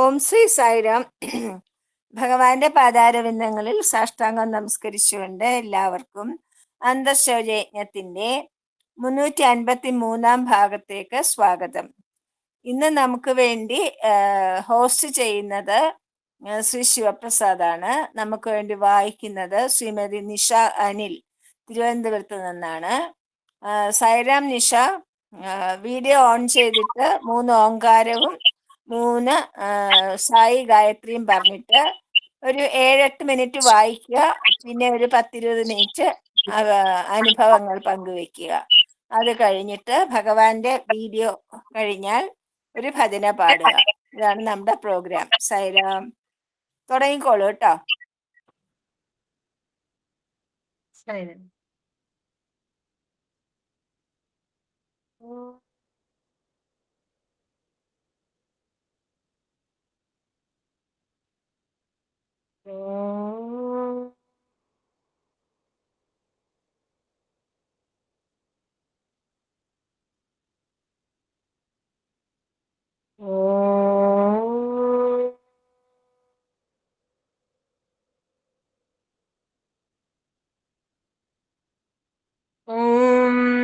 ഓം ശ്രീ സായിരാം. ഭഗവാന്റെ പാതാരവിന്ദങ്ങളിൽ സാഷ്ടാംഗം നമസ്കരിച്ചുകൊണ്ട് എല്ലാവർക്കും അന്തർശൗചയജ്ഞത്തിന്റെ മുന്നൂറ്റി അൻപത്തി മൂന്നാം ഭാഗത്തേക്ക് സ്വാഗതം. ഇന്ന് നമുക്ക് വേണ്ടി ഹോസ്റ്റ് ചെയ്യുന്നത് ശ്രീ ശിവപ്രസാദാണ്. നമുക്ക് വേണ്ടി വായിക്കുന്നത് ശ്രീമതി നിഷ അനിൽ തിരുവനന്തപുരത്ത് നിന്നാണ്. സൈറാം നിഷ വീഡിയോ ഓൺ ചെയ്തിട്ട് മൂന്ന് ഓങ്കാരവും മൂന്ന് സായി ഗായത്രിയും പറഞ്ഞിട്ട് ഒരു ഏഴെട്ട് മിനിറ്റ് വായിക്കുക പിന്നെ ഒരു പത്തിരുപത് മിനിറ്റ് അനുഭവങ്ങൾ പങ്കുവെക്കുക. അത് കഴിഞ്ഞിട്ട് ഭഗവാന്റെ വീഡിയോ കഴിഞ്ഞാൽ ഒരു ഭജന പാടുക. ഇതാണ് നമ്മുടെ പ്രോഗ്രാം. സൈറാം. തുടങ്ങിക്കോളൂ കേട്ടോ. സൈലം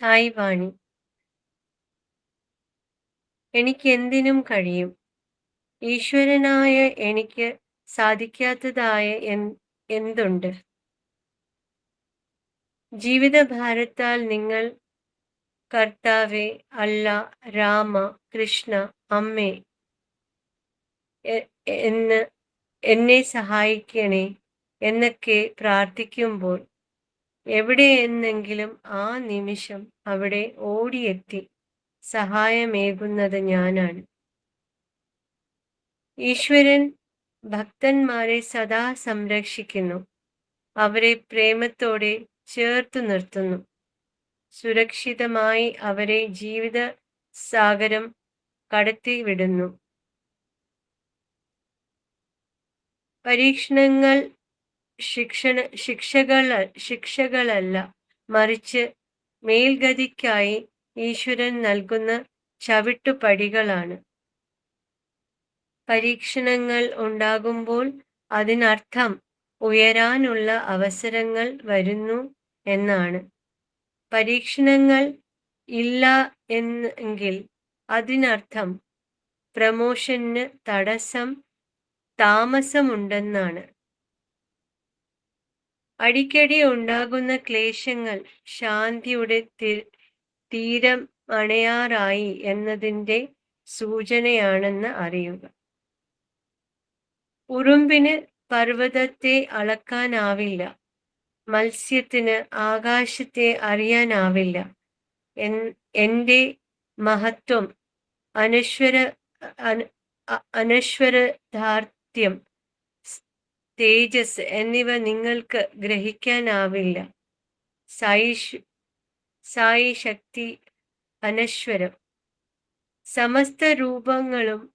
സായി വാണി എനിക്ക് എന്തിനും കഴിയും. ഈശ്വരനായ എനിക്ക് സാധിക്കാത്തതായ എന്തുണ്ട്? ജീവിതഭാരത്താൽ നിങ്ങൾ കർത്താവെ അല്ല രാമ കൃഷ്ണ അമ്മേ എന്ന് എന്നെ സഹായിക്കണേ എന്നൊക്കെ പ്രാർത്ഥിക്കുമ്പോൾ എവിടെയെന്നെങ്കിലും ആ നിമിഷം അവിടെ ഓടിയെത്തി സഹായമേകുന്നത് ഞാനാണ്. ഈശ്വരൻ ഭക്തന്മാരെ സദാ സംരക്ഷിക്കുന്നു. അവരെ പ്രേമത്തോടെ ചേർത്തു നിർത്തുന്നു. സുരക്ഷിതമായി അവരെ ജീവിത സാഗരം കടത്തിവിടുന്നു പരീക്ഷണങ്ങൾ ശിക്ഷണ ശിക്ഷകൾ ശിക്ഷകളല്ല. മറിച്ച് മേൽഗതിക്കായി ഈശ്വരൻ നൽകുന്ന ചവിട്ടുപടികളാണ്. പരീക്ഷണങ്ങൾ ഉണ്ടാകുമ്പോൾ അതിനർത്ഥം ഉയരാനുള്ള അവസരങ്ങൾ വരുന്നു എന്നാണ്. പരീക്ഷണങ്ങൾ ഇല്ല എന്നെങ്കിൽ അതിനർത്ഥം പ്രമോഷന് തടസ്സം താമസമുണ്ടെന്നാണ്. അടിക്കടി ഉണ്ടാകുന്ന ക്ലേശങ്ങൾ ശാന്തിയുടെ തീരം അണയാറായി എന്നതിന്റെ സൂചനയാണെന്ന് അറിയുക. ഉറുമ്പിന് പർവതത്തെ അളക്കാനാവില്ല. മത്സ്യത്തിന് ആകാശത്തെ അറിയാനാവില്ല. എന്റെ മഹത്വം അനശ്വര അനശ്വരധാർഥ്യം തേജസ് എന്നിവ നിങ്ങൾക്ക് ഗ്രഹിക്കാനാവില്ല. സായി സായി ശക്തി അനശ്വരം. സമസ്ത രൂപങ്ങളും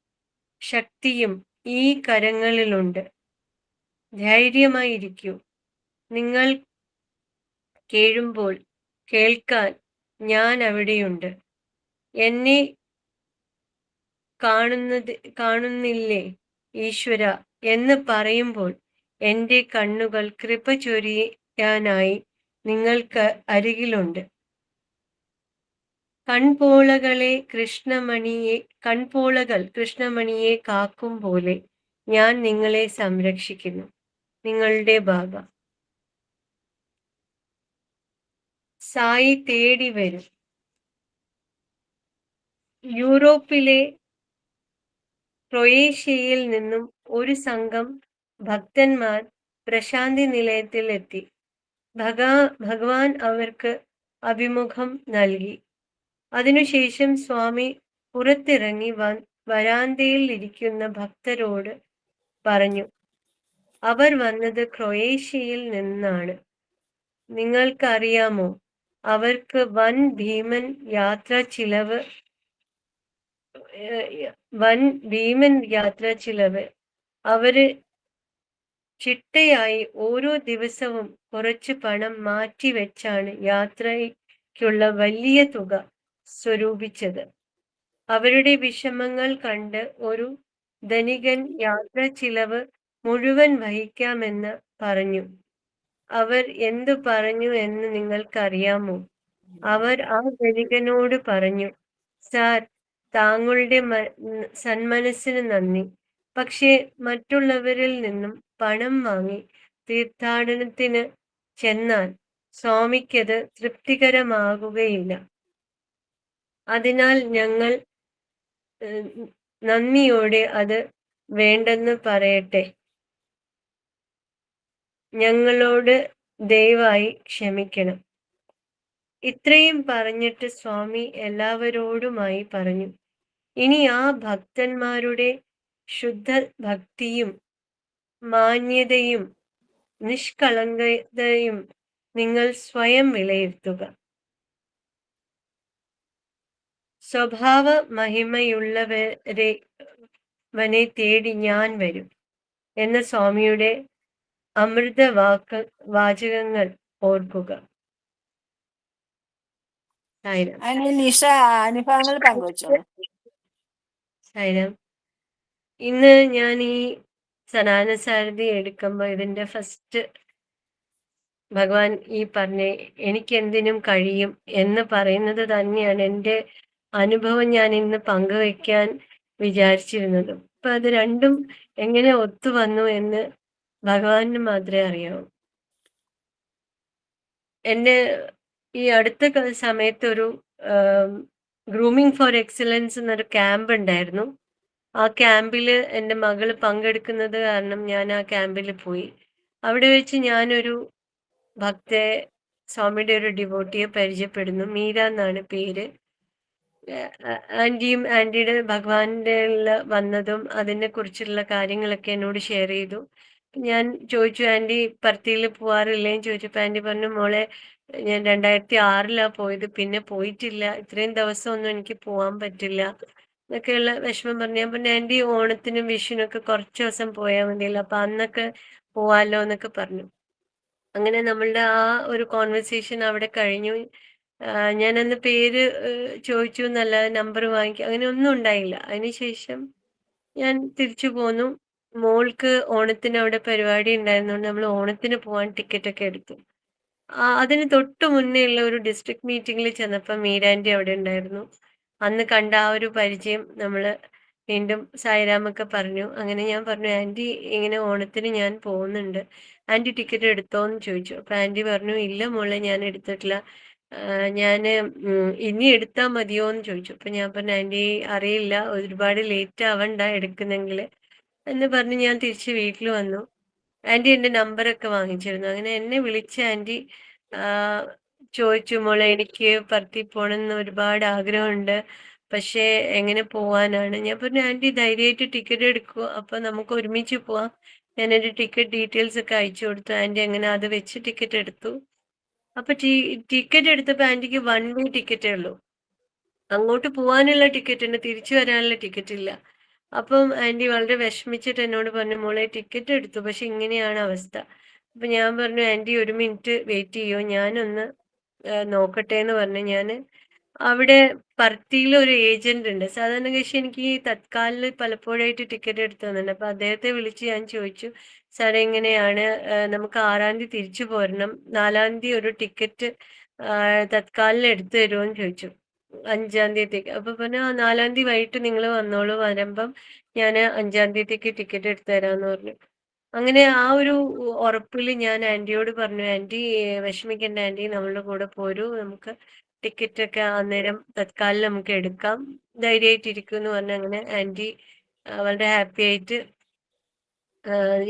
ശക്തിയും ഈ കരങ്ങളിലുണ്ട്. ധൈര്യമായിരിക്കൂ. നിങ്ങൾ കേഴുമ്പോൾ കേൾക്കാൻ ഞാൻ അവിടെയുണ്ട്. എന്നെ കാണുന്നത് കാണുന്നില്ലേ ഈശ്വര എന്ന് പറയുമ്പോൾ എന്റെ കണ്ണുകൾ കൃപ ചൊരിയാനായി നിങ്ങൾക്ക് അരികിലുണ്ട്. കൺപോളകളെ കൃഷ്ണമണിയെ കൺപോളകൾ കൃഷ്ണമണിയെ കാക്കും പോലെ ഞാൻ നിങ്ങളെ സംരക്ഷിക്കുന്നു. നിങ്ങളുടെ ബാബ സായി തേടി വരും. യൂറോപ്പിലെ ക്രൊയേഷ്യയിൽ നിന്നും ഒരു സംഘം ഭക്തന്മാർ പ്രശാന്തി നിലയത്തിൽ എത്തി ഭഗാ ഭഗവാൻ അവർക്ക് അഭിമുഖം നൽകി. അതിനുശേഷം സ്വാമി പുറത്തിറങ്ങി വരാന്തയിൽ ഇരിക്കുന്ന ഭക്തരോട് പറഞ്ഞു അവർ വന്നത് ക്രൊയേഷ്യയിൽ നിന്നാണ്. നിങ്ങൾക്കറിയാമോ അവർക്ക് വൻ ഭീമൻ യാത്ര ചിലവ് വൻ ഭീമൻ യാത്ര ചിലവ്. അവർ ചിട്ടയായി ഓരോ ദിവസവും കുറച്ച് പണം മാറ്റി വെച്ചാണ് യാത്രയ്ക്കുള്ള വലിയ തുക സ്വരൂപിച്ചത്. അവരുടെ വിഷമങ്ങൾ കണ്ട് ഒരു ധനികൻ യാത്ര ചിലവ് മുഴുവൻ വഹിക്കാമെന്ന് പറഞ്ഞു. അവർ എന്തു പറഞ്ഞു എന്ന് നിങ്ങൾക്കറിയാമോ? അവർ ആ ധനികനോട് പറഞ്ഞു സാർ താങ്കളുടെ സന്മനസ്സിന് നന്ദി. പക്ഷേ മറ്റുള്ളവരിൽ നിന്നും പണം വാങ്ങി തീർത്ഥാടനത്തിന് ചെന്നാൽ സ്വാമിക്കത് തൃപ്തികരമാകുകയില്ല. അതിനാൽ ഞങ്ങൾ നന്ദിയോടെ അത് വേണ്ടെന്ന് പറയട്ടെ. ഞങ്ങളോട് ദയവായി ക്ഷമിക്കണം. ഇത്രയും പറഞ്ഞിട്ട് സ്വാമി എല്ലാവരോടുമായി പറഞ്ഞു. ഇനി ആ ഭക്തന്മാരുടെ ശുദ്ധ ഭക്തിയും മാന്യതയും നിഷ്കളങ്കതയും നിങ്ങൾ സ്വയം വിലയിരുത്തുക. സ്വഭാവ മഹിമയുള്ളവരെ വനെ തേടി ഞാൻ വരും എന്ന സ്വാമിയുടെ അമൃത വാക്ക് വാചകങ്ങൾ ഓർക്കുക. നിഷ അനുഭവങ്ങൾ പങ്കുവച്ചോ? ഇന്ന് ഞാൻ ഈ സനാന സാരഥി എടുക്കുമ്പോൾ ഇതിന്റെ ഫസ്റ്റ് ഭഗവാൻ ഈ പറഞ്ഞ എനിക്ക് എന്തിനും കഴിയും എന്ന് പറയുന്നത് തന്നെയാണ് എന്റെ അനുഭവം ഞാൻ ഇന്ന് പങ്കുവെക്കാൻ വിചാരിച്ചിരുന്നത്. അപ്പൊ അത് രണ്ടും എങ്ങനെ ഒത്തു വന്നു എന്ന് ഭഗവാന് മാത്രമേ അറിയാവൂ. എന്റെ ഈ അടുത്ത സമയത്ത് ഒരു ഗ്രൂമിംഗ് ഫോർ എക്സലൻസ് എന്നൊരു ക്യാമ്പ് ഉണ്ടായിരുന്നു. ആ ക്യാമ്പിൽ എന്റെ മകൾ പങ്കെടുക്കുന്നത് കാരണം ഞാൻ ആ ക്യാമ്പിൽ പോയി. അവിടെ വെച്ച് ഞാനൊരു ഭക്തയെ സ്വാമിയുടെ ഒരു ഡിവോട്ടിയെ പരിചയപ്പെടുന്നു. മീര എന്നാണ് പേര്. ആന്റിയും ആന്റിയുടെ ഭഗവാന്റെ വന്നതും അതിനെ കുറിച്ചുള്ള കാര്യങ്ങളൊക്കെ എന്നോട് ഷെയർ ചെയ്തു. ഞാൻ ചോദിച്ചു ആന്റി പർത്തിയിൽ പോവാറില്ലേന്ന് ചോദിച്ചപ്പോൾ ആന്റി പറഞ്ഞു മോളെ ഞാൻ രണ്ടായിരത്തി ആറിലാണ് പോയത്. പിന്നെ പോയിട്ടില്ല. ഇത്രയും ദിവസമൊന്നും എനിക്ക് പോകാൻ പറ്റില്ല. എന്നൊക്കെയുള്ള വിഷമം പറഞ്ഞു. ഞാൻ പറഞ്ഞു ഈ ഓണത്തിനും വിഷുവിനൊക്കെ കുറച്ച് ദിവസം പോയാൽ മതിയല്ലോ. അപ്പൊ അന്നൊക്കെ പോവാലോ എന്നൊക്കെ പറഞ്ഞു. അങ്ങനെ നമ്മളുടെ ആ ഒരു കോൺവെർസേഷൻ അവിടെ കഴിഞ്ഞു. ഞാൻ അന്ന് പേര് ചോദിച്ചു എന്നല്ല നമ്പർ വാങ്ങിക്കുക അങ്ങനെ ഒന്നും ഉണ്ടായില്ല. അതിനുശേഷം ഞാൻ തിരിച്ചു പോന്നു. മോൾക്ക് ഓണത്തിന് അവിടെ പരിപാടി ഉണ്ടായിരുന്നുകൊണ്ട് നമ്മൾ ഓണത്തിന് പോകാൻ ടിക്കറ്റ് ഒക്കെ എടുത്തു. അതിന് തൊട്ട് മുന്നേ ഉള്ള ഒരു ഡിസ്ട്രിക്ട് മീറ്റിംഗിൽ ചെന്നപ്പോൾ മീരാന്റെ അവിടെ ഉണ്ടായിരുന്നു. അന്ന് കണ്ട ആ ഒരു പരിചയം നമ്മൾ വീണ്ടും സായിരാമൊക്കെ പറഞ്ഞു. അങ്ങനെ ഞാൻ പറഞ്ഞു ആന്റി ഇങ്ങനെ ഓണത്തിന് ഞാൻ പോകുന്നുണ്ട്. ആന്റി ടിക്കറ്റ് എടുത്തോന്ന് ചോദിച്ചു. അപ്പം ആന്റി പറഞ്ഞു ഇല്ല മോളെ ഞാൻ എടുത്തിട്ടില്ല. ഞാൻ ഇനി എടുത്താൽ മതിയോ എന്ന് ചോദിച്ചു. അപ്പം ഞാൻ പറഞ്ഞു ആന്റി അറിയില്ല. ഒരുപാട് ലേറ്റ് ആവണ്ട എടുക്കുന്നെങ്കിൽ എന്ന് പറഞ്ഞ് ഞാൻ തിരിച്ച് വീട്ടിൽ വന്നു. ആന്റി എന്റെ നമ്പറൊക്കെ വാങ്ങിച്ചിരുന്നു. അങ്ങനെ എന്നെ വിളിച്ച ആന്റി ചോദിച്ചു മോളെ എനിക്ക് പറത്തി പോണെന്ന് ഒരുപാട് ആഗ്രഹമുണ്ട്. പക്ഷേ എങ്ങനെ പോവാനാണ്? ഞാൻ പറഞ്ഞു ആന്റി ധൈര്യമായിട്ട് ടിക്കറ്റ് എടുക്കുക അപ്പോൾ നമുക്ക് ഒരുമിച്ച് പോവാം. എന്റെ ടിക്കറ്റ് ഡീറ്റെയിൽസ് ഒക്കെ അയച്ചു കൊടുത്തു. ആന്റി അങ്ങനെ അത് വെച്ച് ടിക്കറ്റ് എടുത്തു. അപ്പൊ ടിക്കറ്റ് എടുത്തപ്പോൾ ആന്റിക്ക് വൺ വേ ടിക്കറ്റേ ഉള്ളൂ. അങ്ങോട്ട് പോകാനുള്ള ടിക്കറ്റ് ഉണ്ട് തിരിച്ചു വരാനുള്ള ടിക്കറ്റ് ഇല്ല അപ്പം ആന്റി വളരെ വിഷമിച്ചിട്ട് എന്നോട് പറഞ്ഞു മോളെ ടിക്കറ്റ് എടുത്തു. പക്ഷെ ഇങ്ങനെയാണ് അവസ്ഥ. അപ്പൊ ഞാൻ പറഞ്ഞു ആന്റി ഒരു മിനിറ്റ് വെയിറ്റ് ചെയ്യോ? ഞാനൊന്ന് നോക്കട്ടെ എന്ന് പറഞ്ഞു ഞാൻ അവിടെ പർത്തിയിൽ ഒരു ഏജന്റ് ഉണ്ട്. സാധാരണ കക്ഷി എനിക്ക് തത്കാലിൽ പലപ്പോഴായിട്ട് ടിക്കറ്റ് എടുത്തു തന്നിട്ടുണ്ട്. അപ്പൊ അദ്ദേഹത്തെ വിളിച്ച് ഞാൻ ചോദിച്ചു സാറേ എങ്ങനെയാണ്? നമുക്ക് ആറാം തീയതി തിരിച്ചു പോരണം. നാലാം തീയതി ഒരു ടിക്കറ്റ് തത്കാലിൽ എടുത്തു തരുമോ എന്ന് ചോദിച്ചു. അഞ്ചാം തീയതിക്ക്. അപ്പൊ പിന്നെ നാലാം തീയതി വൈകിട്ട് നിങ്ങൾ വന്നോളൂ. വരുമ്പം ഞാൻ അഞ്ചാം തീയതിക്ക് ടിക്കറ്റ് എടുത്തു തരാന്ന് പറഞ്ഞു. അങ്ങനെ ആ ഒരു ഉറപ്പിൽ ഞാൻ ആന്റിയോട് പറഞ്ഞു ആന്റി വിഷമിക്കേണ്ട ആന്റി നമ്മളുടെ കൂടെ പോരൂ നമുക്ക് ടിക്കറ്റ് ഒക്കെ അന്നേരം തത്കാലം നമുക്ക് എടുക്കാം. ധൈര്യമായിട്ടിരിക്കും എന്ന് പറഞ്ഞ് അങ്ങനെ ആന്റി വളരെ ഹാപ്പി ആയിട്ട്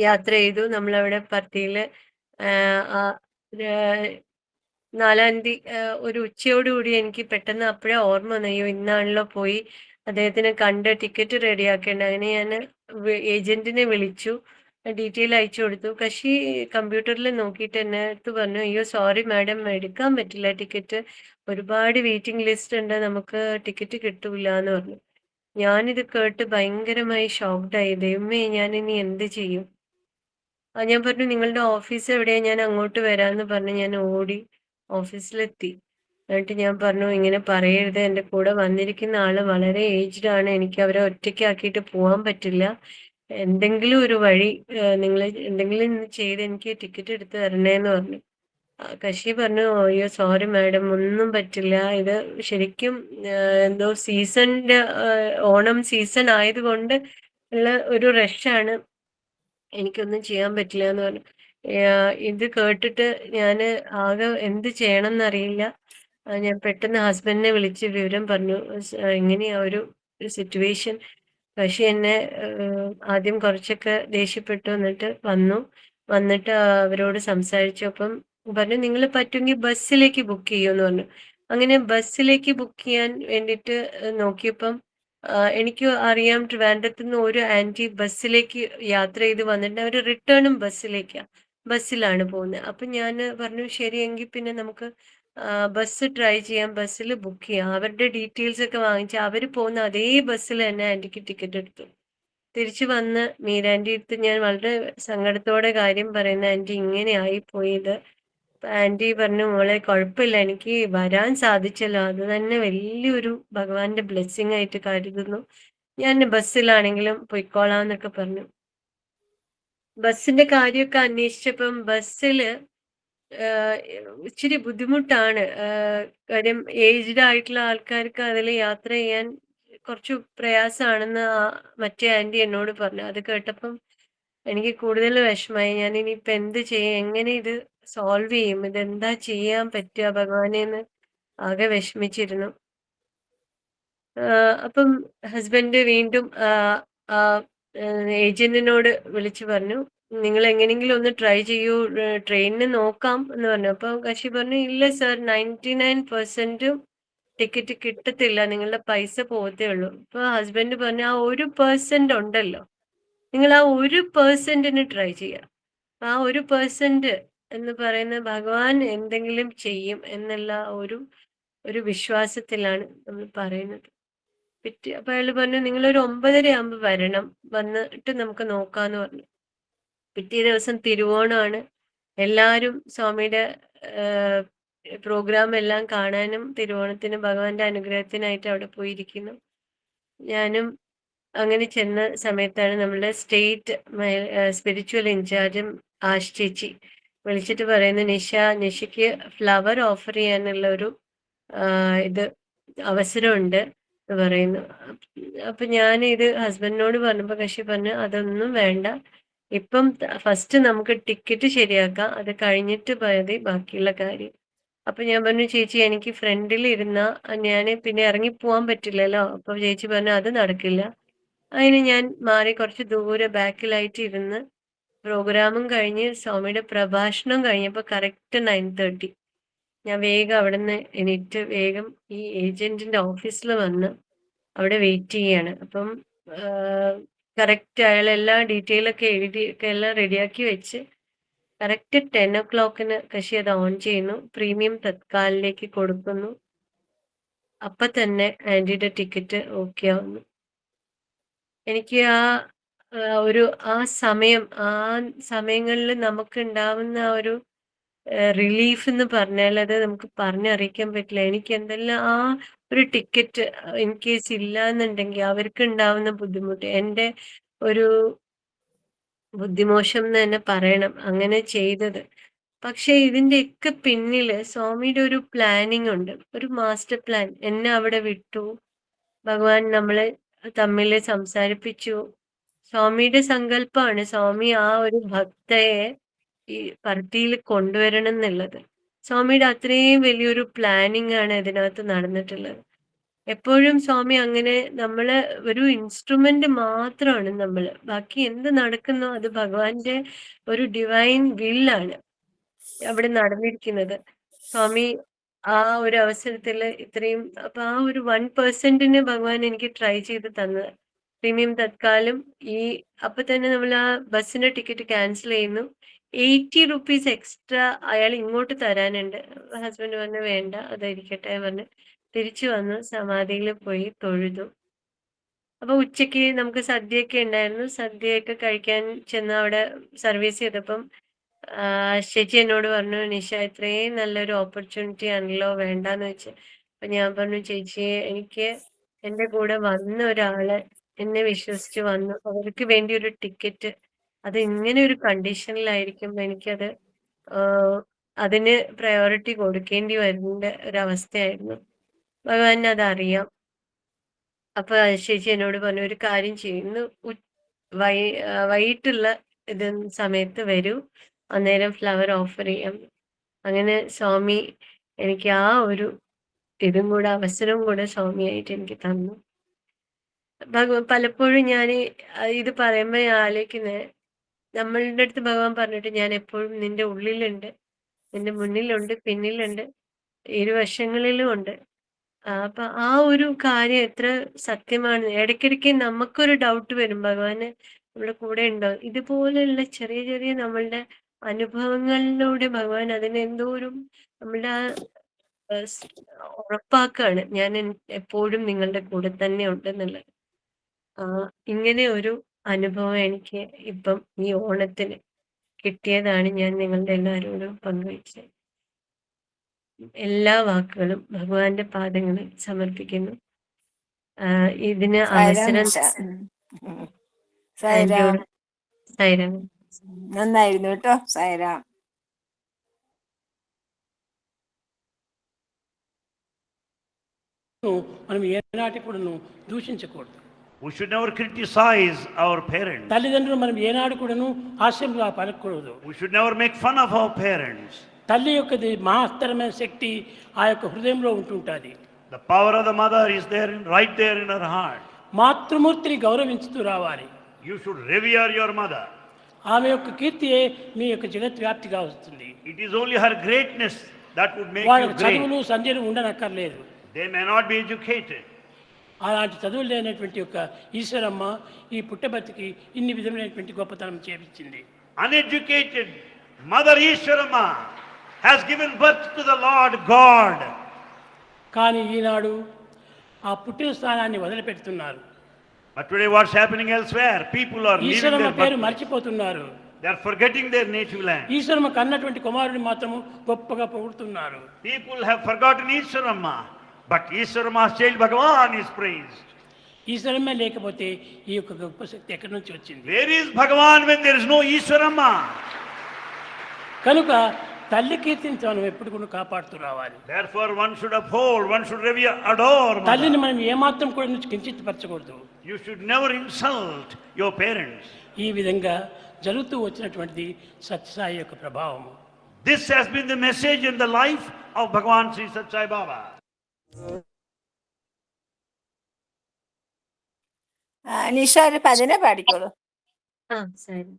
യാത്ര ചെയ്തു. നമ്മളവിടെ പർത്തിയിൽ നാലാം തീയതി ഒരു ഉച്ചയോടുകൂടി എനിക്ക് പെട്ടെന്ന് അപ്പോഴേ ഓർമ്മ വന്നു. ഇന്നാണല്ലോ പോയി. അദ്ദേഹത്തിനെ കണ്ട് ടിക്കറ്റ് റെഡിയാക്കേണ്ട. അങ്ങനെ ഞാൻ ഏജന്റിനെ വിളിച്ചു. ഡീറ്റെയിൽ അയച്ചു കൊടുത്തു. കശി കമ്പ്യൂട്ടറിൽ നോക്കിയിട്ട് എന്നെ അടുത്ത് പറഞ്ഞു അയ്യോ സോറി മാഡം എടുക്കാൻ പറ്റില്ല ടിക്കറ്റ് ഒരുപാട് വെയിറ്റിംഗ് ലിസ്റ്റ് ഉണ്ട് നമുക്ക് ടിക്കറ്റ് കിട്ടൂല എന്ന് പറഞ്ഞു. ഞാനിത് കേട്ട് ഭയങ്കരമായി ഷോക്ക്ഡ് ആയി. ദൈവമേ ഞാൻ ഇനി എന്ത് ചെയ്യും? ആ ഞാൻ പറഞ്ഞു നിങ്ങളുടെ ഓഫീസ് എവിടെയാ? ഞാൻ അങ്ങോട്ട് വരാമെന്ന് പറഞ്ഞ് ഞാൻ ഓടി ഓഫീസിലെത്തി എന്നിട്ട് ഞാൻ പറഞ്ഞു ഇങ്ങനെ പറയരുത് എന്റെ കൂടെ വന്നിരിക്കുന്ന ആൾ വളരെ ഏജ്ഡ് ആണ്. എനിക്ക് അവരെ ഒറ്റയ്ക്കാക്കിയിട്ട് പോകാൻ പറ്റില്ല. എന്തെങ്കിലും ഒരു വഴി നിങ്ങൾ എന്തെങ്കിലും ചെയ്ത് എനിക്ക് ടിക്കറ്റ് എടുത്ത് തരണേന്ന് പറഞ്ഞു. കശി പറഞ്ഞു അയ്യോ സോറി മാഡം ഒന്നും പറ്റില്ല. ഇത് ശരിക്കും എന്തോ സീസണിന്റെ ഓണം സീസൺ ആയതുകൊണ്ട് ഉള്ള ഒരു റഷാണ് എനിക്കൊന്നും ചെയ്യാൻ പറ്റില്ല എന്ന് പറഞ്ഞു ഇത് കേട്ടിട്ട് ഞാൻ ആകെ എന്ത് ചെയ്യണം എന്നറിയില്ല ഞാൻ പെട്ടെന്ന് ഹസ്ബൻഡിനെ വിളിച്ച് വിവരം പറഞ്ഞു. എങ്ങനെയാ ഒരു സിറ്റുവേഷൻ പക്ഷെ എന്നെ ആദ്യം കുറച്ചൊക്കെ ദേഷ്യപ്പെട്ടു എന്നിട്ട് വന്നു. വന്നിട്ട് അവരോട് സംസാരിച്ചു അപ്പം പറഞ്ഞു നിങ്ങൾ പറ്റുമെങ്കിൽ ബസ്സിലേക്ക് ബുക്ക് ചെയ്യുമെന്ന് പറഞ്ഞു. അങ്ങനെ ബസ്സിലേക്ക് ബുക്ക് ചെയ്യാൻ വേണ്ടിയിട്ട് നോക്കിയപ്പം എനിക്ക് അറിയാം ട്രിവാൻഡ്രത്ത് നിന്ന് ഒരു ആന്റി ബസ്സിലേക്ക് യാത്ര ചെയ്ത് വന്നിട്ട് അവർ റിട്ടേണും ബസ്സിലേക്കാണ് ബസ്സിലാണ് പോകുന്നത്. അപ്പം ഞാൻ പറഞ്ഞു ശരിയെങ്കിൽ പിന്നെ നമുക്ക് ബസ് ട്രൈ ചെയ്യാം ബസ്സിൽ ബുക്ക് ചെയ്യാം. അവരുടെ ഡീറ്റെയിൽസ് ഒക്കെ വാങ്ങിച്ച് അവർ പോകുന്ന അതേ ബസ്സിൽ തന്നെ ആന്റിക്ക് ടിക്കറ്റ് എടുത്തു. തിരിച്ചു വന്ന് മീരാന്റെ അടുത്ത് ഞാൻ വളരെ സങ്കടത്തോടെ കാര്യം പറയുന്ന ആന്റി ഇങ്ങനെ ആയി പോയത് ആന്റി പറഞ്ഞു മോളെ കുഴപ്പമില്ല. എനിക്ക് വരാൻ സാധിച്ചല്ലോ. അത് തന്നെ വലിയൊരു ഭഗവാന്റെ ബ്ലെസ്സിങ് ആയിട്ട് കരുതുന്നു. ഞാൻ ബസ്സിലാണെങ്കിലും പൊയ്ക്കോളാം എന്നൊക്കെ പറഞ്ഞു. ബസ്സിന്റെ കാര്യമൊക്കെ അന്വേഷിച്ചപ്പം ബസ്സിൽ ആഹ് ഇച്ചിരി ബുദ്ധിമുട്ടാണ്. കാര്യം ഏജ്ഡ് ആയിട്ടുള്ള ആൾക്കാർക്ക് അതിൽ യാത്ര ചെയ്യാൻ കുറച്ച് പ്രയാസമാണെന്ന് മറ്റേ ആന്റി എന്നോട് പറഞ്ഞു. അത് കേട്ടപ്പം എനിക്ക് കൂടുതൽ വിഷമായി ഞാൻ ഇനിയിപ്പോ എന്ത് ചെയ്യും? എങ്ങനെ ഇത് സോൾവ് ചെയ്യും? ഇതെന്താ ചെയ്യാൻ പറ്റുക ഭഗവാനെ? എന്ന് ആകെ വിഷമിച്ചിരുന്നു. അപ്പം ഹസ്ബൻഡ് വീണ്ടും ഏജന്റിനോട് വിളിച്ചു പറഞ്ഞു. നിങ്ങൾ എങ്ങനെയെങ്കിലും ഒന്ന് ട്രൈ ചെയ്യൂ ട്രെയിനിന് നോക്കാം എന്ന് പറഞ്ഞു. അപ്പൊ കശി പറഞ്ഞു ഇല്ല സർ നയന്റി നയൻ പെർസെന്റും ടിക്കറ്റ് കിട്ടത്തില്ല നിങ്ങളുടെ പൈസ പോകത്തേ ഉള്ളൂ. ഇപ്പൊ ഹസ്ബൻഡ് പറഞ്ഞു ആ ഒരു പേഴ്സെന്റ് ഉണ്ടല്ലോ. നിങ്ങൾ ആ ഒരു പേഴ്സെന്റിന് ട്രൈ ചെയ്യാം. ആ ഒരു പേഴ്സെന്റ് എന്ന് പറയുന്ന ഭഗവാൻ എന്തെങ്കിലും ചെയ്യും എന്നുള്ള ഒരു ഒരു വിശ്വാസത്തിലാണ് നമ്മൾ പറയുന്നത്. പിറ്റേ അപ്പൊ അയാൾ പറഞ്ഞു നിങ്ങൾ ഒരു ഒമ്പതര ആകുമ്പോൾ വരണം. വന്നിട്ട് നമുക്ക് നോക്കാന്ന് പറഞ്ഞു. പിറ്റേ ദിവസം തിരുവോണമാണ് എല്ലാവരും സ്വാമിയുടെ പ്രോഗ്രാം എല്ലാം കാണാനും തിരുവോണത്തിന് ഭഗവാന്റെ അനുഗ്രഹത്തിനായിട്ട് അവിടെ പോയിരിക്കുന്നു. ഞാനും അങ്ങനെ ചെന്ന സമയത്താണ് നമ്മുടെ സ്റ്റേറ്റ് സ്പിരിച്വൽ ഇൻചാർജും ആശ് വിളിച്ചിട്ട് പറയുന്ന നിഷ നിഷയ്ക്ക് ഫ്ലവർ ഓഫർ ചെയ്യാനുള്ള ഒരു ഇത് അവസരമുണ്ട് എന്ന് പറയുന്നു. അപ്പൊ ഞാൻ ഇത് ഹസ്ബൻഡിനോട് പറഞ്ഞപ്പോ കശി പറഞ്ഞു അതൊന്നും വേണ്ട. ഇപ്പം ഫസ്റ്റ് നമുക്ക് ടിക്കറ്റ് ശരിയാക്കാം. അത് കഴിഞ്ഞിട്ട് മതി ബാക്കിയുള്ള കാര്യം. അപ്പൊ ഞാൻ പറഞ്ഞു ചേച്ചി എനിക്ക് ഫ്രണ്ടിൽ ഇരുന്ന ഞാൻ പിന്നെ ഇറങ്ങി പോവാൻ പറ്റില്ലല്ലോ. അപ്പൊ ചേച്ചി പറഞ്ഞു അത് നടക്കില്ല. അതിന് ഞാൻ മാറി കുറച്ച് ദൂരെ ബാക്കിലായിട്ട് ഇരുന്ന് പ്രോഗ്രാമും കഴിഞ്ഞ് സ്വാമിയുടെ പ്രഭാഷണം കഴിഞ്ഞപ്പോൾ കറക്റ്റ് നയൻ തേർട്ടി ഞാൻ വേഗം അവിടെ നിന്ന് എണീറ്റ് വേഗം ഈ ഏജന്റിന്റെ ഓഫീസിൽ വന്ന് അവിടെ വെയിറ്റ് ചെയ്യാണ്. അപ്പം കറക്റ്റ് അയാൾ എല്ലാ ഡീറ്റെയിലൊക്കെ എഴുതി ഒക്കെ എല്ലാം റെഡിയാക്കി വെച്ച് കറക്റ്റ് ടെൻ ഒ ക്ലോക്കിന് കശി അത് ഓൺ ചെയ്യുന്നു. പ്രീമിയം തത്കാലിലേക്ക് കൊടുക്കുന്നു. അപ്പൊ തന്നെ ആന്റിയുടെ ടിക്കറ്റ് ഓക്കെ ആവുന്നു. എനിക്ക് ആ, ഒരു ആ സമയം ആ സമയങ്ങളിൽ നമുക്ക് ഉണ്ടാവുന്ന ഒരു റിലീഫ് എന്ന് പറഞ്ഞാൽ അത് നമുക്ക് പറഞ്ഞറിയിക്കാൻ പറ്റില്ല. എനിക്ക് എന്തെല്ലാം ആ ഒരു ടിക്കറ്റ് ഇൻ കേസ് ഇല്ല എന്നുണ്ടെങ്കിൽ അവർക്ക് ഉണ്ടാവുന്ന ബുദ്ധിമുട്ട് എന്റെ ഒരു ബുദ്ധിമോശം എന്ന് തന്നെ പറയണം അങ്ങനെ ചെയ്തത് പക്ഷെ ഇതിന്റെയൊക്കെ പിന്നിൽ സ്വാമിയുടെ ഒരു പ്ലാനിങ് ഉണ്ട്. ഒരു മാസ്റ്റർ പ്ലാൻ. എന്നെ അവിടെ വിട്ടു. ഭഗവാൻ നമ്മളെ തമ്മിൽ സംസാരിപ്പിച്ചു. സ്വാമിയുടെ സങ്കല്പമാണ്. സ്വാമി ആ ഒരു ഭക്തയെ ഈ പർത്തിയിൽ കൊണ്ടുവരണം എന്നുള്ളത്. സ്വാമിയുടെ അത്രയും വലിയൊരു പ്ലാനിങ് ആണ് ഇതിനകത്ത് നടന്നിട്ടുള്ളത്. എപ്പോഴും സ്വാമി അങ്ങനെ നമ്മൾ ഒരു ഇൻസ്ട്രുമെന്റ് മാത്രമാണ് നമ്മൾ ബാക്കി എന്ത് നടക്കുന്നു അത് ഭഗവാന്റെ ഒരു ഡിവൈൻ വില്ലാണ് അവിടെ നടന്നിരിക്കുന്നത്. സ്വാമി ആ ഒരു അവസരത്തിൽ ഇത്രയും അപ്പൊ ആ ഒരു 1% ഭഗവാൻ എനിക്ക് ട്രൈ ചെയ്ത് തന്നത്. പ്രീമിയം തത്കാലം ഈ അപ്പൊ തന്നെ നമ്മൾ ആ ബസ്സിന്റെ ടിക്കറ്റ് ക്യാൻസൽ ചെയ്യുന്നു. 80 റുപ്പീസ് എക്സ്ട്രാ അയാൾ ഇങ്ങോട്ട് തരാനുണ്ട്. ഹസ്ബൻഡ് പറഞ്ഞു വേണ്ട അതായിരിക്കട്ടെ പറഞ്ഞ് തിരിച്ചു വന്നു സമാധിയിൽ പോയി തൊഴുതു. അപ്പൊ ഉച്ചയ്ക്ക് നമുക്ക് സദ്യയൊക്കെ ഉണ്ടായിരുന്നു. സദ്യയൊക്കെ കഴിക്കാൻ ചെന്ന് അവിടെ സർവീസ് ചെയ്തപ്പം ശശി എന്നോട് പറഞ്ഞു നിഷ ഇത്രയും നല്ലൊരു ഓപ്പർച്യൂണിറ്റി ആണല്ലോ വേണ്ടാന്ന് വെച്ച്. അപ്പൊ ഞാൻ പറഞ്ഞു ചേച്ചി എനിക്ക് എന്റെ കൂടെ വന്ന ഒരാൾ എന്നെ വിശ്വസിച്ച് വന്നു. അവർക്ക് വേണ്ടി ഒരു ടിക്കറ്റ് അത് ഇങ്ങനെ ഒരു കണ്ടീഷനിലായിരിക്കും എനിക്കത് അതിന് പ്രയോറിറ്റി കൊടുക്കേണ്ടി വരേണ്ട ഒരവസ്ഥയായിരുന്നു. ഭഗവാൻ അതറിയാം. അപ്പൊ ചേച്ചി എന്നോട് പറഞ്ഞു ഒരു കാര്യം ചെയ്യുന്നു വൈ വൈകിട്ടുള്ള ഇത് സമയത്ത് വരൂ. അന്നേരം ഫ്ലവർ ഓഫർ ചെയ്യാം. അങ്ങനെ സ്വാമി എനിക്ക് ആ ഒരു ഇതും കൂടെ അവസരവും കൂടെ സ്വാമിയായിട്ട് എനിക്ക് തന്നു. പലപ്പോഴും ഞാൻ ഇത് പറയുമ്പോൾ ഞാൻ ആലോചിക്കുന്നെ നമ്മളുടെ അടുത്ത് ഭഗവാൻ പറഞ്ഞിട്ട് ഞാൻ എപ്പോഴും നിന്റെ ഉള്ളിലുണ്ട്. നിന്റെ മുന്നിലുണ്ട്, പിന്നിലുണ്ട്, ഇരുവശങ്ങളിലും ഉണ്ട്. അപ്പൊ ആ ഒരു കാര്യം എത്ര സത്യമാണ്. ഇടയ്ക്കിടയ്ക്ക് നമുക്കൊരു ഡൗട്ട് വരും ഭഗവാന് നമ്മുടെ കൂടെ ഉണ്ടോ? ഇതുപോലെയുള്ള ചെറിയ ചെറിയ നമ്മളുടെ അനുഭവങ്ങളിലൂടെ ഭഗവാൻ അതിനെ എന്തോരം നമ്മളുടെ ആ ഉറപ്പാക്കാണ്. ഞാൻ എപ്പോഴും നിങ്ങളുടെ കൂടെ തന്നെ ഉണ്ടെന്നുള്ളത്. ആ ഇങ്ങനെ ഒരു അനുഭവം എനിക്ക് ഇപ്പം ഈ ഓണത്തിന് കിട്ടിയതാണ് ഞാൻ നിങ്ങളുടെ എല്ലാവരോടും പങ്കുവെച്ചത്. എല്ലാ വാക്കുകളും ഭഗവാന്റെ പാദങ്ങളിൽ സമർപ്പിക്കുന്നു. ആഹ് ഇതിന് സായിരാം അവസരം നിഷ. ഉം. ഉം. സായിരാം. ആന്റിയോട് സായിരാം. നന്നായിരുന്നു കേട്ടോ സായിരാം. మనం ఏనాటి కూడాను దూషించకూడదు We should never criticize our parents. తల్లిదండ్రులు మనం ఏనాడు కూడాను హాస్యంగా పలకూడదు We should never make fun of our parents. తల్లి యొక్కది మహత్తరమైన శక్తి ఆ యొక్క హృదయంలో ఉంటుంటుంది The power of the mother is there, in, right there in her heart. మాతృమూర్తిని గౌరవించుతూ రావాలి You should revere your mother. ఆమె యొక్క కీర్తియే మీ యొక్క జగత్ వ్యాప్తిగా వస్తుంది It is only her greatness that would make వాళ్ళకి you great. చదువులు సంధ్యలు ఉండనక్కర్లేదు They may not be educated. అలాంటి చదువు లేనటువంటి ఒక ఈశ్వరమ్మ ఈ పుట్టబతికి ఇన్ని విధమైనటువంటి గొప్పతనం చేపించింది. Uneducated mother Eswaramma has given birth to the lord god కానీ ఈనాడు ఆ పుట్టిన స్థానాన్ని వదిలిపెడుతున్నారు. But today what's happening elsewhere people are Eswaramma పేరు మర్చిపోతున్నారు. They are forgetting their native land Eswaramma కన్నటువంటి కుమారుని మాత్రం గొప్పగా పొగుడుతున్నారు. People have forgotten Eswaramma but ఈశ్వర మహాశైల్ భగవాన్ ఈస్ ప్రైజ్ ఈశ్వరమ్మ లేకపోతే ఈ యొక్క గొప్ప శక్తి ఎక్కడి నుంచి వచ్చింది? Where is Bhagavan when there is no Eswaramma కనుక తల్లి కీర్తిని మనం ఎప్పుడు కూడా కాపాడుతూ రావాలి. Therefore one should uphold one should review adore తల్లిని మనం ఏమాత్రం కూడా నుంచి కించితపరచకూడదు. You should never insult your parents ఈ విధంగా జరుగుతూ వచ్చినటువంటిది సత్యసాయి యొక్క ప్రభావం this has been the message in the life of Bhagavan Shri Sathya Sai Baba Nisha ഒരു പാടിക്കോളൂ. ആ സരി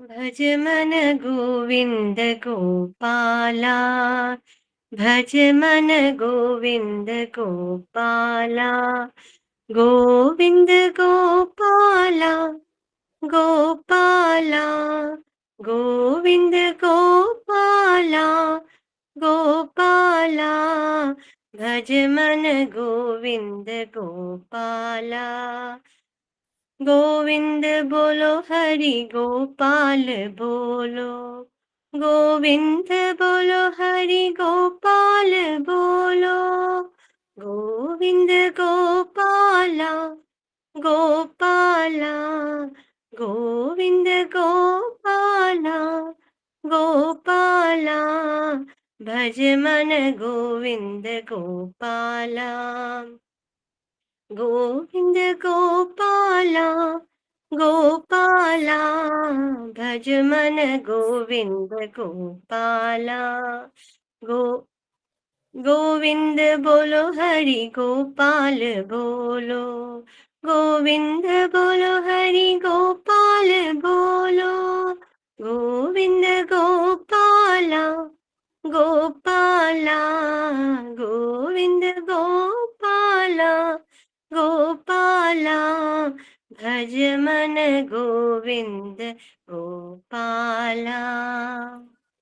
ഭജമന ഗോവിന്ദ ഗോപാല ഭജമന ഗോവിന്ദ ഗോപാല ഗോവിന്ദ ഗോപാല ഗോപാല ഗോവിന്ദ ഗോപാല ഗോപാല ഭജമന ഗോവിന്ദ ഗോപാല ഗോവിന്ദ ബോലോ ഹരി ഗോപാല ബോലോ ഗോവിന്ദ ബോലോ ഹരി ഗോപാല ബോലോ ഗോവിന്ദ ഗോപാല ഗോപാല ഗോവിന്ദ ഗോപാല ഗോപാല भज मन गोविन्द गोपाला। गोविन्द गोपाला गोपाला, भज मन गोविन्द गोपाला। गो, गोविंद बोलो हरि गोपाल बोलो। गोविंद बोलो हरि गोपाल बोलो। गोविंद गोपाला ഗോപാല ഗോവിന്ദ ഗോപാല ഗോപാല ഭജമന ഗോവിന്ദ ഗോപാല.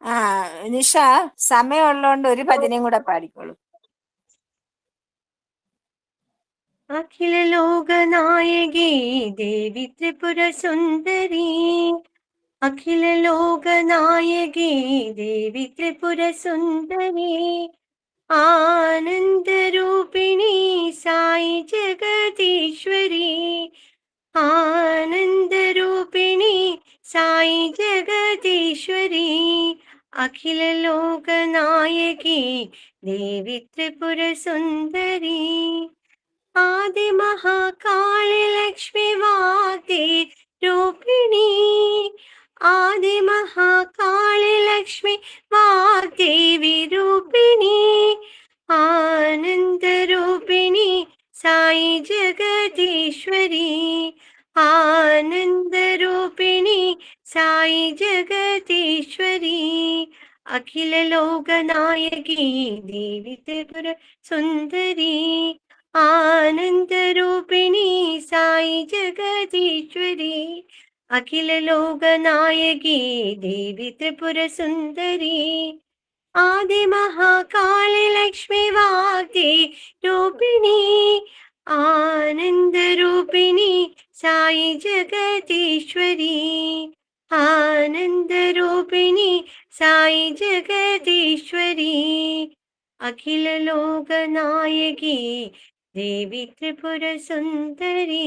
ആ നിഷ സമയമുള്ളതുകൊണ്ട് ഒരു പതിനേം കൂടെ പാടിക്കോളൂ. അഖില ലോകനായകി ദേവി ത്രിപുര സുന്ദരി അഖില ലോകനായകി ദേവി ത്രിപുര സുന്ദരി ആനന്ദരൂപിണി സായി ജഗതീശ്വരി ആനന്ദരൂപിണി സായി ജഗതീശ്വരി അഖില ലോകനായകി ദേവി ത്രിപുര സുന്ദരി ആദി മഹാകാളി ലക്ഷ്മി വാഗ്ദേ രൂപിണി ജഗദീശ്വരി ആനന്ദരൂപിണി സായി ജഗതീശ്വരി അഖില ലോകനായകി ദേവി ത്രിപുര സുന്ദരി ആനന്ദരൂപിണി സായി ജഗതീശ്വരി അഖില ലോകനായകി ദേവി ത്രിപുര സുന്ദരി. ആദി മഹാകാളി ലക്ഷ്മി വാഗ്ദേ രൂപിണി ആനന്ദരൂപിണി സായി ജഗതീശ്വരി ആനന്ദരൂപിണി സായി ജഗതീശ്വരി അഖില ലോകനായകി ദേവി ത്രിപുര സുന്ദരി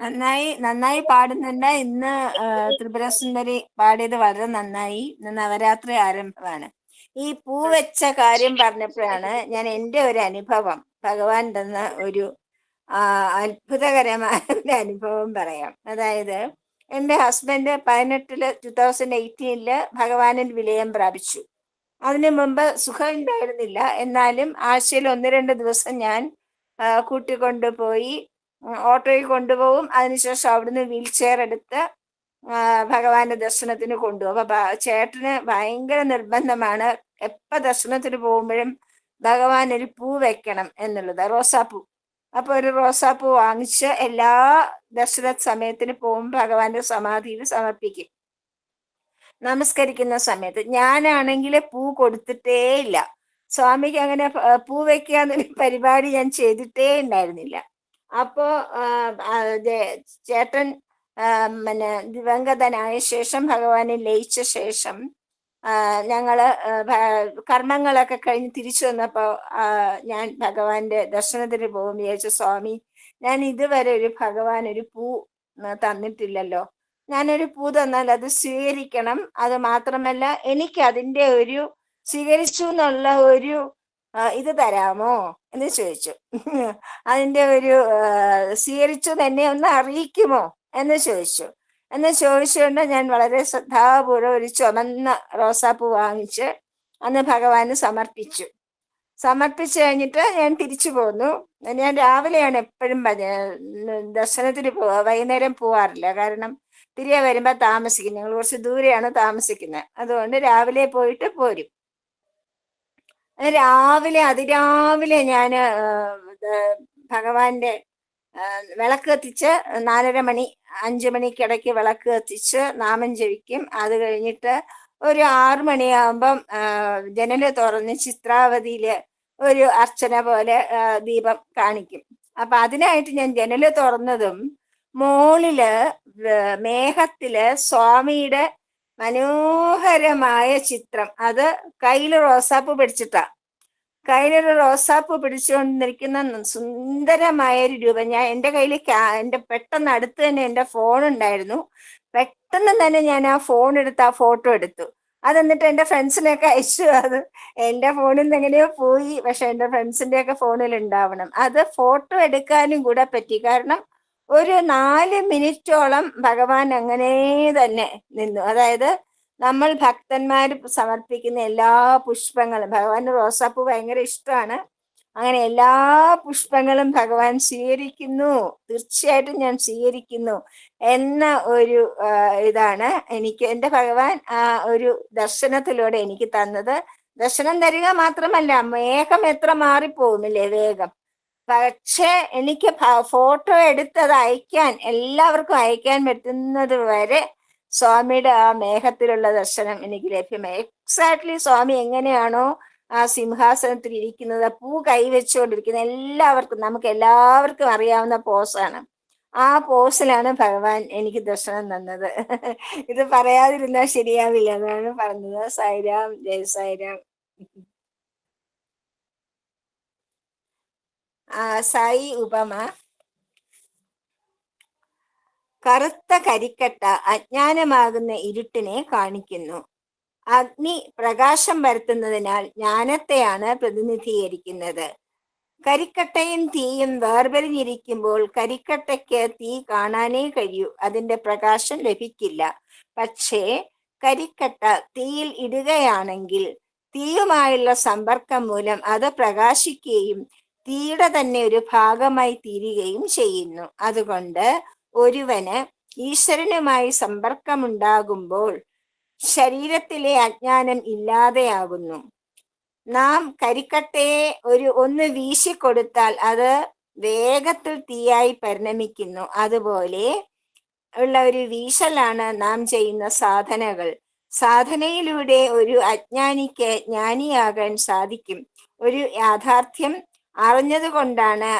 നന്നായി നന്നായി പാടുന്നുണ്ട്. ഇന്ന് ത്രിപുര സുന്ദരി പാടിയത് വളരെ നന്നായി. ഇന്ന് നവരാത്രി ആരംഭമാണ്. ഈ പൂ വെച്ച കാര്യം പറഞ്ഞപ്പോഴാണ് ഞാൻ എന്റെ ഒരു അനുഭവം. ഭഗവാൻ തന്ന ഒരു അത്ഭുതകരമായ ഒരു അനുഭവം പറയാം. അതായത് എന്റെ ഹസ്ബൻഡ് പതിനെട്ടിൽ ടു തൗസൻഡ് എയ്റ്റീനിൽ ഭഗവാനിൽ വിലയം പ്രാപിച്ചു. അതിനു മുമ്പ് സുഖം ഉണ്ടായിരുന്നില്ല എന്നാലും ആഴ്ചയിൽ ഒന്ന് രണ്ട് ദിവസം ഞാൻ കൂട്ടിക്കൊണ്ടുപോയി ഓട്ടോയിൽ കൊണ്ടുപോകും അതിനുശേഷം അവിടുന്ന് വീൽ ചെയർ എടുത്ത് ഭഗവാന്റെ ദർശനത്തിന് കൊണ്ടുപോകും അപ്പൊ ചേട്ടന് ഭയങ്കര നിർബന്ധമാണ്. എപ്പ ദർശനത്തിന് പോകുമ്പോഴും ഭഗവാൻ ഒരു പൂ വെക്കണം എന്നുള്ളത് റോസാപ്പൂ. അപ്പൊ ഒരു റോസാപ്പൂ വാങ്ങിച്ച് എല്ലാ ദർശന സമയത്തിന് പോകുമ്പോൾ ഭഗവാന്റെ സമാധിയിൽ സമർപ്പിക്കും. നമസ്കരിക്കുന്ന സമയത്ത്. ഞാനാണെങ്കിൽ പൂ കൊടുത്തിട്ടേ ഇല്ല. സ്വാമിക്ക് അങ്ങനെ പൂ വെക്കുക എന്നൊരു പരിപാടി ഞാൻ ചെയ്തിട്ടേ ഉണ്ടായിരുന്നില്ല. അപ്പോ ചേട്ടൻ പിന്നെ ദിവംഗതനായ ശേഷം ഭഗവാനെ ലയിച്ച ശേഷം ഞങ്ങൾ കർമ്മങ്ങളൊക്കെ കഴിഞ്ഞ് തിരിച്ചു വന്നപ്പോ ഞാൻ ഭഗവാന്റെ ദർശനത്തിന് പോകും വിചാരിച്ചു സ്വാമി ഞാൻ ഇതുവരെ ഒരു ഭഗവാൻ ഒരു പൂ തന്നിട്ടില്ലല്ലോ. ഞാനൊരു പൂ തന്നാൽ അത് സ്വീകരിക്കണം. അത് മാത്രമല്ല എനിക്ക് അതിന്റെ ഒരു സ്വീകരിച്ചു എന്നുള്ള ഒരു ഇത് തരാമോ? എന്ന് ചോദിച്ചു. അതിന്റെ ഒരു സ്വീകരിച്ചു തന്നെ ഒന്ന് അറിയിക്കുമോ? എന്ന് ചോദിച്ചു. എന്ന് ചോദിച്ചുകൊണ്ട് ഞാൻ വളരെ ശ്രദ്ധാപൂർവം ഒരു ചുമന്ന റോസാപ്പൂ വാങ്ങിച്ച് അന്ന് ഭഗവാന് സമർപ്പിച്ചു. സമർപ്പിച്ചു കഴിഞ്ഞിട്ട് ഞാൻ തിരിച്ചു പോന്നു. ഞാൻ രാവിലെയാണ് എപ്പോഴും ദർശനത്തിന് പോവുക വൈകുന്നേരം പോവാറില്ല. കാരണം തിരികെ വരുമ്പോൾ താമസിക്കും ഞങ്ങൾ കുറച്ച് ദൂരെയാണ് താമസിക്കുന്നത്. അതുകൊണ്ട് രാവിലെ പോയിട്ട് പോരും. രാവിലെ അതിരാവിലെ ഞാൻ ഭഗവാന്റെ വിളക്ക് കത്തിച്ച് നാലര മണി അഞ്ചു മണിക്കിടയ്ക്ക് വിളക്ക് കത്തിച്ച് നാമം ജപിക്കും. അത് കഴിഞ്ഞിട്ട് ഒരു ആറു മണിയാകുമ്പം ജനൽ തുറന്ന് ചിത്രാവതിയിൽ ഒരു അർച്ചന പോലെ ദീപം കാണിക്കും. അപ്പൊ അതിനായിട്ട് ഞാൻ ജനൽ തുറന്നതും മോളിൽ മേഘത്തിൽ സ്വാമിയുടെ മനോഹരമായ ചിത്രം. അത് കയ്യിൽ റോസാപ്പ് പിടിച്ചിട്ടാ. കയ്യിലൊരു റോസാപ്പ് പിടിച്ചുകൊണ്ടിരിക്കുന്ന സുന്ദരമായ ഒരു രൂപം. ഞാൻ എന്റെ കയ്യിൽ എന്റെ പെട്ടെന്ന് അടുത്ത് തന്നെ എന്റെ ഫോൺ ഉണ്ടായിരുന്നു. പെട്ടെന്ന് തന്നെ ഞാൻ ആ ഫോൺ എടുത്ത് ആ ഫോട്ടോ എടുത്തു. അത് എന്നിട്ട് എന്റെ ഫ്രണ്ട്സിനെയൊക്കെ അയച്ചു. അത് എന്റെ ഫോണിൽ നിന്ന് എങ്ങനെയോ പോയി. പക്ഷെ എന്റെ ഫ്രണ്ട്സിന്റെ ഒക്കെ ഫോണിൽ ഉണ്ടാവണം. അത് ഫോട്ടോ എടുക്കാനും കൂടെ പറ്റി. കാരണം ഒരു നാല് മിനിറ്റോളം ഭഗവാൻ അങ്ങനെ തന്നെ നിന്നു. അതായത് നമ്മൾ ഭക്തന്മാർ സമർപ്പിക്കുന്ന എല്ലാ പുഷ്പങ്ങളും ഭഗവാന് റോസാപ്പൂ ഭയങ്കര ഇഷ്ടമാണ്. അങ്ങനെ എല്ലാ പുഷ്പങ്ങളും ഭഗവാൻ സ്വീകരിക്കുന്നു. തീർച്ചയായിട്ടും ഞാൻ സ്വീകരിക്കുന്നു എന്ന ഒരു ഇതാണ് എനിക്ക് എന്റെ ഭഗവാൻ ആ ഒരു ദർശനത്തിലൂടെ എനിക്ക് തന്നത്. ദർശനം തരിക മാത്രമല്ല മേഘം എത്ര മാറിപ്പോകുന്നില്ലേ വേഗം. പക്ഷേ എനിക്ക് ഫോട്ടോ എടുത്തത് അയക്കാൻ എല്ലാവർക്കും അയക്കാൻ പറ്റുന്നത് വരെ സ്വാമിയുടെ ആ മേഘത്തിലുള്ള ദർശനം എനിക്ക് ലഭ്യമായി. എക്സാക്ട്ലി സ്വാമി എങ്ങനെയാണോ ആ സിംഹാസനത്തിൽ ഇരിക്കുന്നത് പൂ കൈവച്ചുകൊണ്ടിരിക്കുന്ന എല്ലാവർക്കും നമുക്ക് എല്ലാവർക്കും അറിയാവുന്ന പോസാണ് ആ പോസിലാണ് ഭഗവാൻ എനിക്ക് ദർശനം തന്നത്. ഇത് പറയാതിരുന്നാൽ ശരിയാവില്ല. എന്നാണ് പറഞ്ഞത്. സായിരാം ജയ സായിരാം. സായി ഉപമ. കറുത്ത കരിക്കട്ട അജ്ഞാനമാകുന്ന ഇരുട്ടിനെ കാണിക്കുന്നു. അഗ്നി പ്രകാശം വരുത്തുന്നതിനാൽ ജ്ഞാനത്തെയാണ് പ്രതിനിധീകരിക്കുന്നത്. കരിക്കട്ടയും തീയും വേർപെരിഞ്ഞിരിക്കുമ്പോൾ കരിക്കട്ടയ്ക്ക് തീ കാണാനേ കഴിയൂ. അതിന്റെ പ്രകാശം ലഭിക്കില്ല. പക്ഷേ കരിക്കട്ട തീയിൽ ഇടുകയാണെങ്കിൽ തീയുമായുള്ള സമ്പർക്കം മൂലം അത് പ്രകാശിക്കുകയും തീയുടെ തന്നെ ഒരു ഭാഗമായി തീരുകയും ചെയ്യുന്നു. അതുകൊണ്ട് ഒരുവന് ഈശ്വരനുമായി സമ്പർക്കമുണ്ടാകുമ്പോൾ ശരീരത്തിലെ അജ്ഞാനം ഇല്ലാതെയാകുന്നു. നാം കരിക്കട്ടയെ ഒരു ഒന്ന് വീശിക്കൊടുത്താൽ അത് വേഗത്തിൽ തീയായി പരിണമിക്കുന്നു. അതുപോലെ ഉള്ള ഒരു വീശലാണ് നാം ചെയ്യുന്ന സാധനകൾ. സാധനയിലൂടെ ഒരു അജ്ഞാനിക്ക് ജ്ഞാനിയാകാൻ സാധിക്കും. ഒരു യാഥാർത്ഥ്യം അറിഞ്ഞതുകൊണ്ടാണ്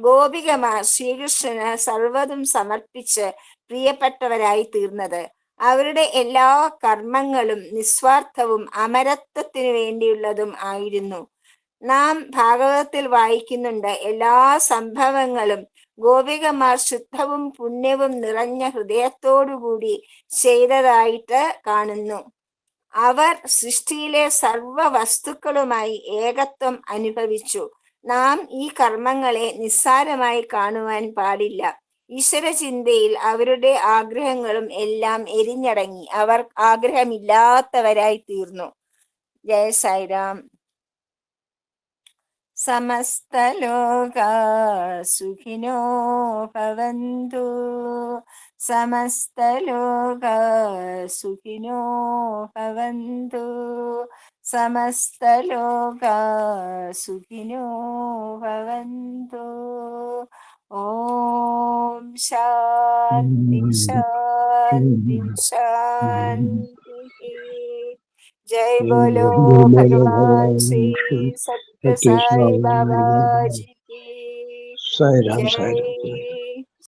ഗോപികമാർ ശ്രീകൃഷ്ണന് സർവതും സമർപ്പിച്ച് പ്രിയപ്പെട്ടവരായി തീർന്നത്. അവരുടെ എല്ലാ കർമ്മങ്ങളും നിസ്വാർത്ഥവും അമരത്വത്തിനു വേണ്ടിയുള്ളതും ആയിരുന്നു. നാം ഭാഗവതത്തിൽ വായിക്കുന്നുണ്ട് എല്ലാ സംഭവങ്ങളും ഗോപികമാർ ശുദ്ധവും പുണ്യവും നിറഞ്ഞ ഹൃദയത്തോടുകൂടി ചെയ്തതായിട്ട് കാണുന്നു. അവർ സൃഷ്ടിയിലെ സർവ വസ്തുക്കളുമായി ഏകത്വം അനുഭവിച്ചു. നാം ഈ കർമ്മങ്ങളെ നിസ്സാരമായി കാണുവാൻ പാടില്ല. ഈശ്വര ചിന്തയിൽ അവരുടെ ആഗ്രഹങ്ങളും എല്ലാം എരിഞ്ഞടങ്ങി. അവർ ആഗ്രഹമില്ലാത്തവരായി തീർന്നു ജയ സായിരാം. സമസ്തലോക സുഖിനോ ഭവന്തു സമസ്തലോക സുഖിനോ ഭവന്തു സമസ്തലോകാ സുഖിനോ ഭവന്തു ഓം ശാന്തി ശാന്തി ശാന്തി ജയ് ബോലോ ഭഗവാൻ ശ്രീ സത്യ സായി ബാബാജി ജയ്